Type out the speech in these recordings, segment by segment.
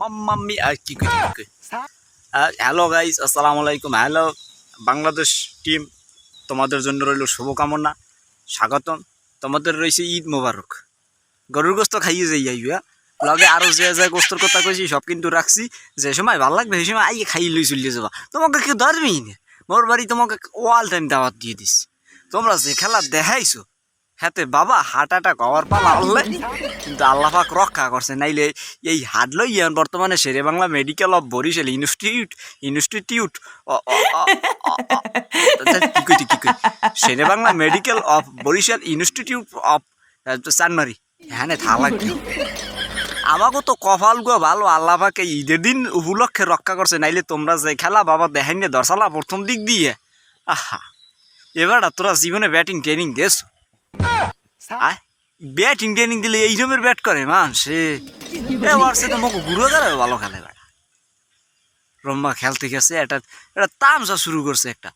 মাম্মাম্মি আর কি hello guys, আসসালামু আলাইকুম। হ্যালো বাংলাদেশ টিম, তোমাদের জন্য রইল শুভকামনা, স্বাগতম। তোমাদের রয়েছে ঈদ মোবারক। গরুর গোস্ত খাইয়ে যাই আইবা লগে আরও যে যে গোস্তর কথা কইছি, সব কিন্তু রাখছি। যে সময় ভালো লাগবে, সেই সময় আইয়ে খাইয়ে লই চলিয়ে যাবা। তোমাকে কেউ ধরবেই না। মোর বাড়ি তোমাকে ওয়াল টাইম দাওয়াত দিয়ে দিস তোমরা যে খেলা দেখাইছো হাতে বাবা হার্ট অ্যাটাক হওয়ার পালা আল্লাহ কিন্তু আল্লাহ পাক রক্ষা করছে। নাইলে এই হাট লই ইয়ান বর্তমানে Shere Bangla medical of Barishal institute institute Shere Bangla medical of Barishal institute of Chanmari. হ্যাঁ থালা আমাকে তো কপাল গো ভালো, আল্লাহ পাকে ঈদের দিন উপলক্ষে রক্ষা করছে। নাইলে তোমরা যে খেলা বাবা দেখাই নিয়ে দর্শালা প্রথম দিক দিয়ে। আহা, এবার তোরা জীবনে ব্যাটিং ট্রেনিং আয় ব্যাটিং ট্রেনিং দিলে এই রকমের ব্যাট করে, মান, সে। তো মুখ ঘুরে গেলে ভালো খেলে রম্মা খেলতে গেছে এটা এটা তামসা শুরু করছে একটা।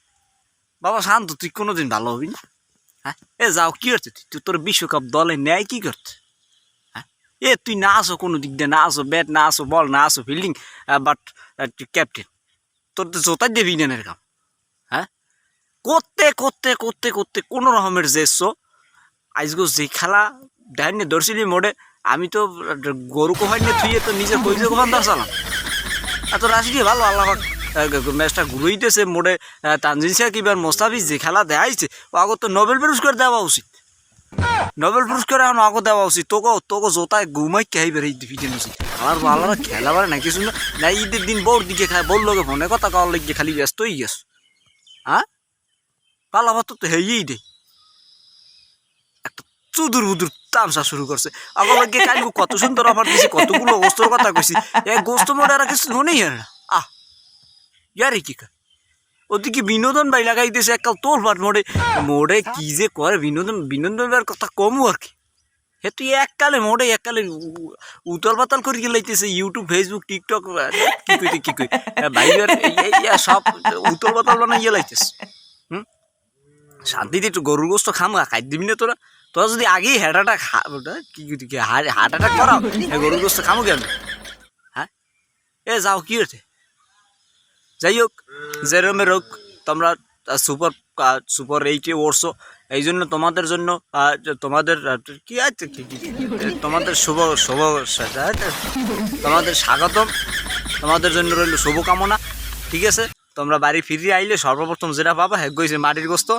বাবা, শান্ত, তুই কোনোদিন ভালো হবি না? হ্যাঁ? এ, যাও, কি করতে তুই, তোর বিশ্বকাপ দলে নেয় কি করতে হ্যাঁ? এ, তুই না আসো কোনো দিক দিয়ে, না আসো ব্যাট না আসো বল না আসো ফিল্ডিং বাট ক্যাপ্টেন তোর তো জোতাই দেবি নেনের কাম। হ্যাঁ? করতে করতে করতে করতে কোনো রকমের জেসো আজগো যে খেলা ডাইনে ধরছিলি মোড়ে, আমি তো গরু কোহাই নিয়ে থুইয়ে তো নিজের কইজে কোহান ধরছিলাম এত রাশি ভালো, আল্লাহ ম্যাচটা ঘুরইতেছে মোড়ে তানজিন শেখ কিবার মোস্তাফিজ যে খেলা দেখাইছে, ও আগত তো নোবেল পুরস্কার দেওয়া উচিত। নোবেল পুরস্কার এখন আগত দেওয়া উচিত, তোকে তোকে জোতায় ঘুমাই কে হাইবার এই দিন উচিত আর ভালো খেলা পারে না, কিছু না। ঈদের দিন বউর দিকে খায় বল লোকে ফোনে কথা কওয়ার লাগিয়ে খালি ব্যস্তই গেছ। হ্যাঁ? কালা ভাত তো হেয়েই দে। একটা চুদুর বুদুর তামসা শুরু করছে। আমার লাগে কাল কত সুন্দর অফার দিছে, কতগুলো গোস্তর কথা কইছি এক গোস্ত মোড়ে আর কিছু আর না আহ ইয়ারে কি কয়? ওদিকে বিনোদন বাই লাগাইতেছে এককাল তোর পাট মোড়ে মোড়ে কি যে করে বিনোদন বিনোদনের কথা কমও আর কি। হে তুই এককালে মোড়ে এককালে উতল পাতাল করে গেলাইতেছে ইউটিউব ফেসবুক টিকটক কি কইতে কি কই বাইরের সব উতল পাতাল বানাই গেলাইতেছে হুম? শান্তিতে একটু গরুর গোস্ত খাম খাই দিবি না তোরা তোরা যদি আগেই হার্ট অ্যাটাক কি কি- হার্ট অ্যাটাক করাও গরুর গোস্ত খামো কেন হ্যাঁ? এ, যাও, কি হয়েছে? যাই হোক যেরমের হোক তোমরা সুপার সুপার এইটে ওড়ছো, এই জন্য তোমাদের জন্য তোমাদের কি আছে? তোমাদের শুভ শুভ তোমাদের স্বাগতম। তোমাদের জন্য রইল শুভকামনা, ঠিক আছে? তোমরা বাড়ি ফিরিয়ে আইলে সর্বপ্রথম যেটা পাবা হ্যাঁ গইছে মাটির গোস্ত।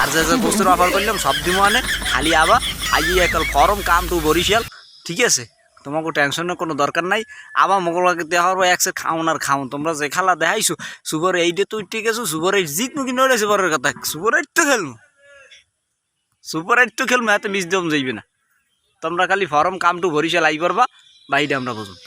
আর যে যে গোস্তের অফার করলাম, সব দিমো আনে খালি আবা, আইয়ে একাল ফরম, কাম টু বরিশাল। ঠিক আছে? তোমাকে টেনশনের কোনো দরকার নাই। আবার মোগলকে দেওয়া হবে একসে খাওন আর খাওন। তোমরা যে খেলা দেখাইছো, সুপার এইটে তুই ঠিক আছো, সুপার এইট জিত মুখি নড়ে সুপারের কথা? সুপার এইট তো খেলব সুপার এইট তো খেলব এত মিস দম যাইবে না। তোমরা খালি ফরম, কাম টু বরিশাল আই পারবা, বাইরে আমরা বুঝুন